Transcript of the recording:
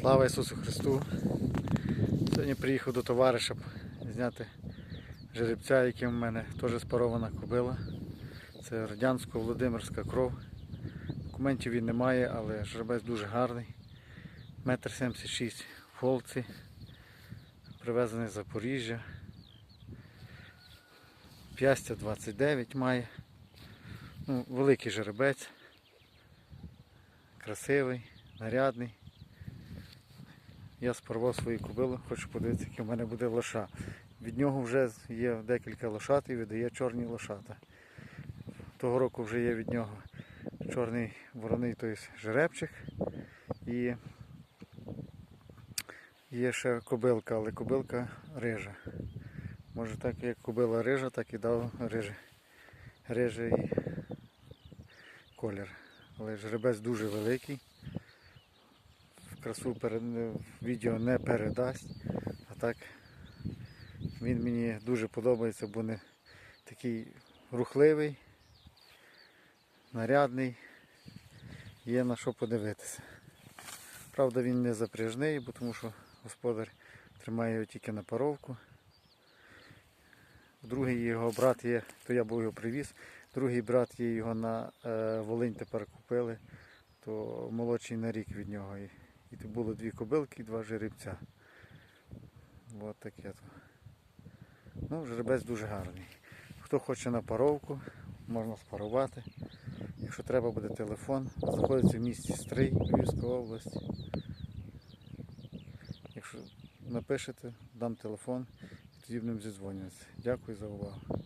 Слава Ісусу Христу! Сьогодні приїхав до товариша зняти жеребця, який в мене теж спарована кобила. Це радянсько-володимирська кров. Документів він не має, але жеребець дуже гарний. Метр 76 в холці. Привезений з Запоріжжя. П'ястя 29 має. Ну, великий жеребець. Красивий, нарядний. Я спарував свою кобилу, хочу подивитися, який в мене буде лоша. Від нього вже є декілька лошат і видає чорні лошата. Того року вже є від нього чорний вороний, тобто жеребчик. І є ще кобилка, але кобилка рижа. Може так як кобила рижа, так і дав рижий, рижий колір. Але жеребець дуже великий красу відео не передасть. А так він мені дуже подобається, бо не такий рухливий, нарядний, є на що подивитися. Правда, він не запряжний, бо тому що господар тримає його тільки на паровку. Другий його брат є, то я був його привіз. Другий брат є його на е, Волинь тепер купили, то молодший на рік від нього. І, то було дві кобилки і два жеребця. От таке. Ну, жеребець дуже гарний. Хто хоче на паровку, можна спарувати. Якщо треба буде телефон, знаходиться в місті Стрий, Львівська область. Якщо напишете, дам телефон і тоді будемо зідзвонюватися. Дякую за увагу.